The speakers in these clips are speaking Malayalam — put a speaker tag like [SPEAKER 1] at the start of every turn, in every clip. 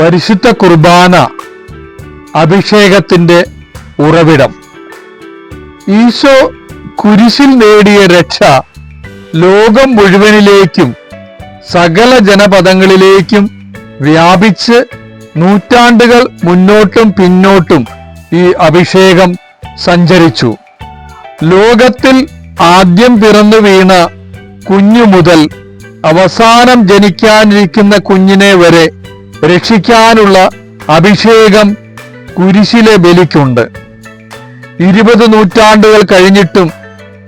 [SPEAKER 1] പരിശുദ്ധ കുർബാന അഭിഷേകത്തിന്റെ ഉറവിടം. ഈശോ കുരിശിൽ നേടിയ രക്ഷ ലോകം മുഴുവനിലേക്കും സകല ജനപദങ്ങളിലേക്കും വ്യാപിച്ച് നൂറ്റാണ്ടുകൾ മുന്നോട്ടും പിന്നോട്ടും ഈ അഭിഷേകം സഞ്ചരിച്ചു. ലോകത്തിൽ ആദ്യം പിറന്നു വീണ കുഞ്ഞു മുതൽ അവസാനം ജനിക്കാനിരിക്കുന്ന കുഞ്ഞിനെ വരെ രക്ഷിക്കാനുള്ള അഭിഷേകം കുരിശിലെ ബലിക്കുണ്ട്. ഇരുപത് നൂറ്റാണ്ടുകൾ കഴിഞ്ഞിട്ടും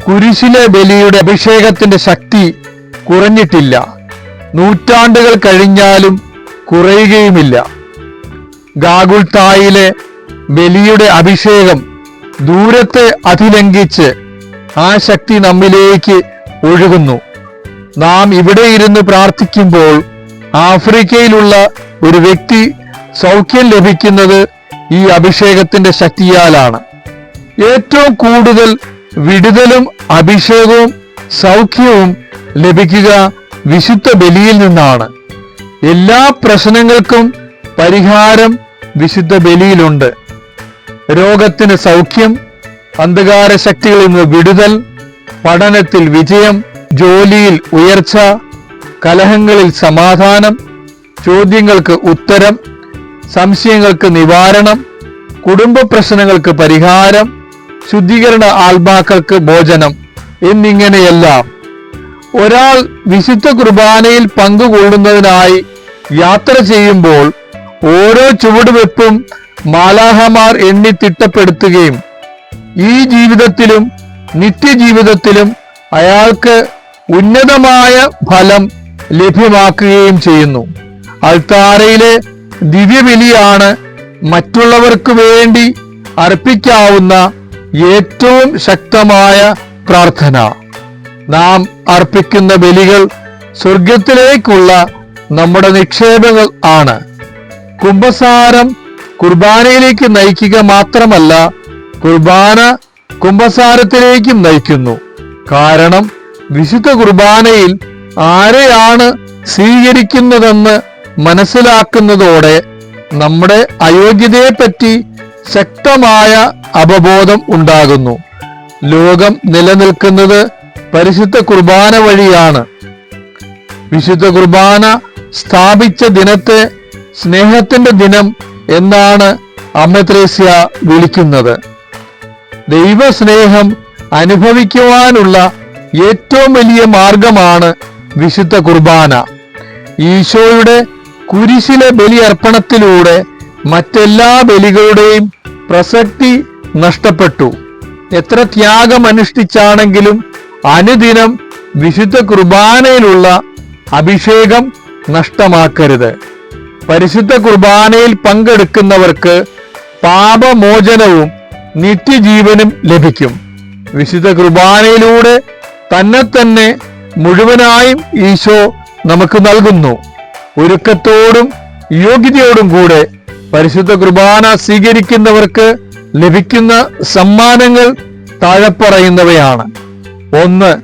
[SPEAKER 1] കുരിശിലെ ബലിയുടെ അഭിഷേകത്തിന്റെ ശക്തി കുറഞ്ഞിട്ടില്ല. നൂറ്റാണ്ടുകൾ കഴിഞ്ഞാലും കുറയുകയുമില്ല. ഗാഗുൽത്തായിലെ ബലിയുടെ അഭിഷേകം ദൂരത്തെ അതിലംഘിച്ച് ആ ശക്തി നമ്മിലേക്ക് ഒഴുകുന്നു. നാം ഇവിടെ ഇരുന്ന് പ്രാർത്ഥിക്കുമ്പോൾ ആഫ്രിക്കയിലുള്ള ഒരു വ്യക്തി സൗഖ്യം ലഭിക്കുന്നത് ഈ അഭിഷേകത്തിന്റെ ശക്തിയാലാണ്. ഏറ്റവും കൂടുതൽ വിടുതലും അഭിഷേകവും സൗഖ്യവും ലഭിക്കുക വിശുദ്ധ ബലിയിൽ നിന്നാണ്. എല്ലാ പ്രശ്നങ്ങൾക്കും പരിഹാരം വിശുദ്ധ ബലിയിലുണ്ട്. രോഗത്തിന് സൗഖ്യം അന്ധകാര ശക്തികളിൽ നിന്ന് വിടുതൽ പഠനത്തിൽ വിജയം ജോലിയിൽ ഉയർച്ച കലഹങ്ങളിൽ സമാധാനം ചോദ്യങ്ങൾക്ക് ഉത്തരം സംശയങ്ങൾക്ക് നിവാരണം കുടുംബ പ്രശ്നങ്ങൾക്ക് പരിഹാരം ശുദ്ധീകരണ ആത്മാക്കൾക്ക് ഭോജനം എന്നിങ്ങനെയെല്ലാം. ഒരാൾ വിശുദ്ധ കുർബാനയിൽ പങ്കുകൊള്ളുന്നതിനായി യാത്ര ചെയ്യുമ്പോൾ ഓരോ ചുവടുവെപ്പും മാലാഹമാർ എണ്ണി തിട്ടപ്പെടുത്തുകയും ഈ ജീവിതത്തിലും നിത്യജീവിതത്തിലും അയാൾക്ക് ഉന്നതമായ ഫലം ലഭ്യമാക്കുകയും ചെയ്യുന്നു. അൾത്താരയിലെ ദിവ്യബലിയാണ് മറ്റുള്ളവർക്ക് വേണ്ടി അർപ്പിക്കാവുന്ന ഏറ്റവും ശക്തമായ പ്രാർത്ഥന. നാം അർപ്പിക്കുന്ന ബലികൾ സ്വർഗത്തിലേക്കുള്ള നമ്മുടെ നിക്ഷേപങ്ങൾ ആണ്. കുംഭസാരം കുർബാനയിലേക്ക് നയിക്കുക മാത്രമല്ല കുർബാന കുംഭസാരത്തിലേക്കും നയിക്കുന്നു. കാരണം വിശുദ്ധ കുർബാനയിൽ ആരെയാണ് സ്വീകരിക്കുന്നതെന്ന് മനസ്സിലാക്കുന്നതോടെ നമ്മുടെ അയോഗ്യതയെപ്പറ്റി ശക്തമായ അവബോധം ഉണ്ടാകുന്നു. ലോകം നിലനിൽക്കുന്നത് പരിശുദ്ധ കുർബാന വഴിയാണ്. വിശുദ്ധ കുർബാന സ്ഥാപിച്ച ദിനത്തെ സ്നേഹത്തിന്റെ ദിനം എന്നാണ് അമ്മത്രേസ്യ വിളിക്കുന്നത്. ദൈവസ്നേഹം അനുഭവിക്കുവാനുള്ള ഏറ്റവും വലിയ മാർഗമാണ് വിശുദ്ധ കുർബാന. ഈശോയുടെ കുരിശിലെ ബലിയർപ്പണത്തിലൂടെ മറ്റെല്ലാ ബലികളുടെയും പ്രസക്തി നഷ്ടപ്പെട്ടു. എത്ര ത്യാഗം അനുഷ്ഠിച്ചാണെങ്കിലും അനുദിനം വിശുദ്ധ കുർബാനയിലുള്ള അഭിഷേകം നഷ്ടമാക്കരുത്. പരിശുദ്ധ കുർബാനയിൽ പങ്കെടുക്കുന്നവർക്ക് പാപമോചനവും നിത്യജീവനും ലഭിക്കും. വിശുദ്ധ കുർബാനയിലൂടെ തന്നെ തന്നെ മുഴുവനായും ഈശോ നമുക്ക് നൽകുന്നു. ഒരുക്കത്തോടും യോഗ്യതയോടും കൂടെ പരിശുദ്ധ കുർബാന സ്വീകരിക്കുന്നവർക്ക് ലഭിക്കുന്ന സമ്മാനങ്ങൾ താഴെ പറയുന്നവയാണ്. ഒന്ന്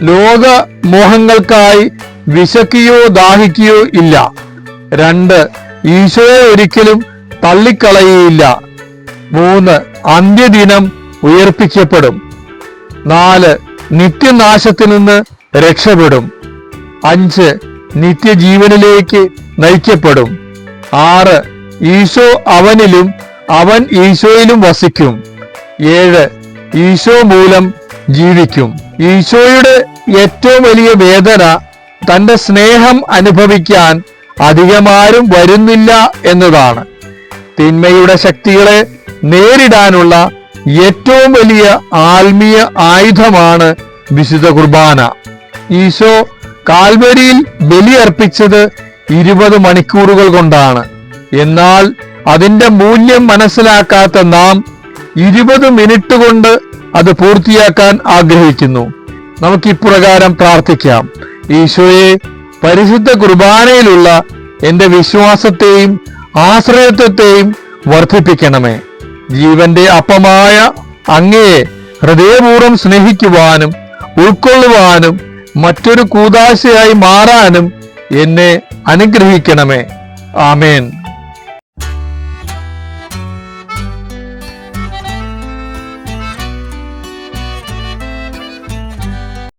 [SPEAKER 1] ലോക മോഹങ്ങൾക്കായി വിശക്കുകയോ ദാഹിക്കുകയോ ഇല്ല. രണ്ട് ഈശോയെ ഒരിക്കലും തള്ളിക്കളയുകയില്ല. മൂന്ന് അന്ത്യദിനം ഉയർപ്പിക്കപ്പെടും. നാല് നിത്യനാശത്തിൽ നിന്ന് രക്ഷപ്പെടും. അഞ്ച് നിത്യജീവനിലേക്ക് നയിക്കപ്പെടും. ആറ് ഈശോ അവനിലും അവൻ ഈശോയിലും വസിക്കും. ഏഴ് ഈശോ മൂലം ജീവിക്കും. ഈശോയുടെ ഏറ്റവും വലിയ വേദന തന്റെ സ്നേഹം അനുഭവിക്കാൻ അധികമാരും വരുന്നില്ല എന്നതാണ്. തിന്മയുടെ ശക്തികളെ നേരിടാനുള്ള ഏറ്റവും വലിയ ആത്മീയ ആയുധമാണ് വിശുദ്ധ കുർബാന. ഈശോ കാൽവരിയിൽ ബലിയർപ്പിച്ചത് ഇരുപത് മണിക്കൂറുകൾ കൊണ്ടാണ്. എന്നാൽ അതിന്റെ മൂല്യം മനസ്സിലാക്കാത്ത നാം ഇരുപത് മിനിറ്റ് കൊണ്ട് അത് പൂർത്തിയാക്കാൻ ആഗ്രഹിക്കുന്നു. നമുക്ക് ഇപ്രകാരം പ്രാർത്ഥിക്കാം. ഈശോയെ പരിശുദ്ധ കുർബാനയിലുള്ള എന്റെ വിശ്വാസത്തെയും ആശ്രയത്വത്തെയും വർദ്ധിപ്പിക്കണമേ. ജീവന്റെ അപ്പമായ അങ്ങയെ ഹൃദയപൂർവം സ്നേഹിക്കുവാനും ഉൾക്കൊള്ളുവാനും മറ്റൊരു കൂതാശയായി മാറാനും എന്നെ അനുഗ്രഹിക്കണമേ. ആമേൻ.